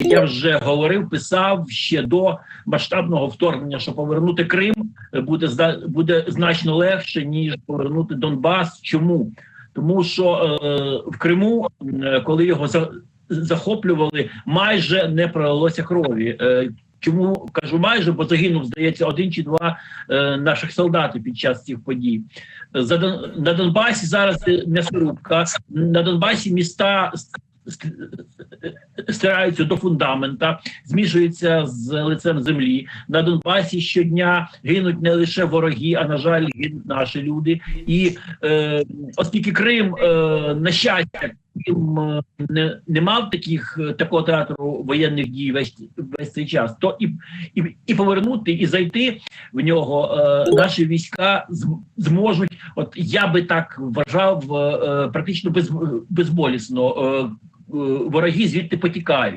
я вже говорив, писав ще до масштабного вторгнення, що повернути Крим буде буде значно легше ніж повернути Донбас. Чому? Тому що е, в Криму, е, коли його за, захоплювали, майже не пролилося крові. Е, Чому кажу майже, бо загинув, здається, один чи два е, наших солдати під час цих подій. За на Донбасі зараз м'ясорубка. На Донбасі міста стираються до фундамента, змішуються з лицем землі. На Донбасі щодня гинуть не лише вороги, а на жаль, гинуть наші люди. І е, оскільки Крим, е, на щастя, він е, не, не мав таких е, такого театру воєнних дій весь весь цей час, то і, і, і повернути, і зайти в нього е, наші війська зможуть. От я би так вважав, е, е, практично без, безболісно. Е, Вороги звідти потікають.